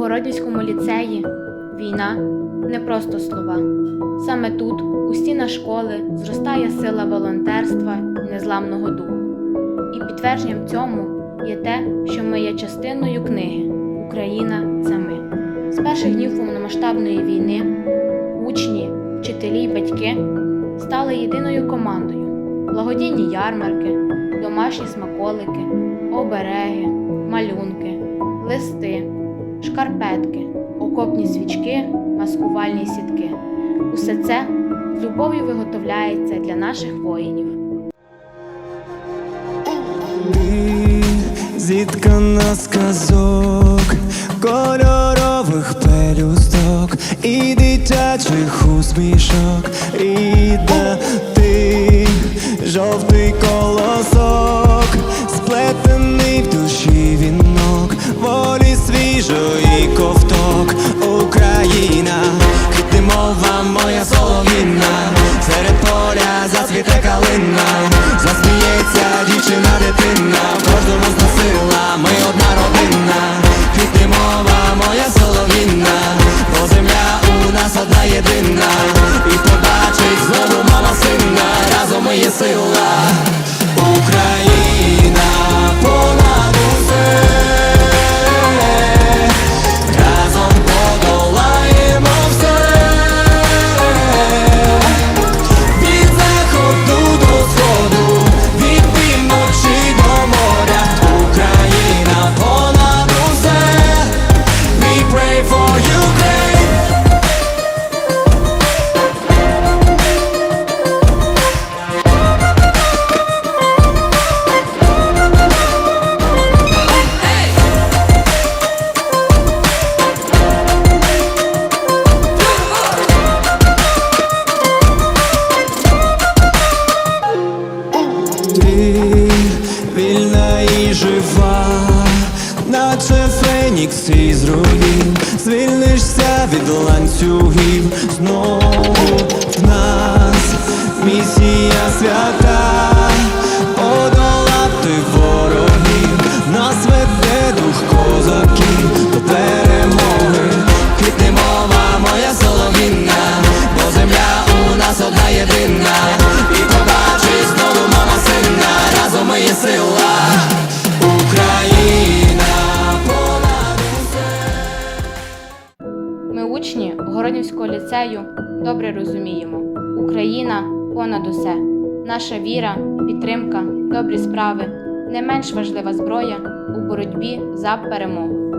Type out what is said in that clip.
Городівському ліцеї війна не просто слова. Саме тут, у стінах школи, зростає сила волонтерства і незламного духу. І підтвердженням цьому є те, що ми є частиною книги Україна це ми. З перших днів повномасштабної війни учні, вчителі й батьки стали єдиною командою. Благодійні ярмарки, домашні смаколики, обереги, малюнки, листи, шкарпетки, окопні свічки, маскувальні сітки. Усе це з любов'ю виготовляється для наших воїнів. Зіткана з казок, кольорових пелюсток і дитячих усмішок, рідна ти, жовтий єдина, і побачить знову мама сина, разом є сила, Вільна і жива, наче фенікс із руїн, звільнишся від ланцюгів. Знову в нас місія свята, учні ліцею, добре розуміємо: Україна понад усе. Наша віра, підтримка, добрі справи не менш важлива зброя у боротьбі за перемогу.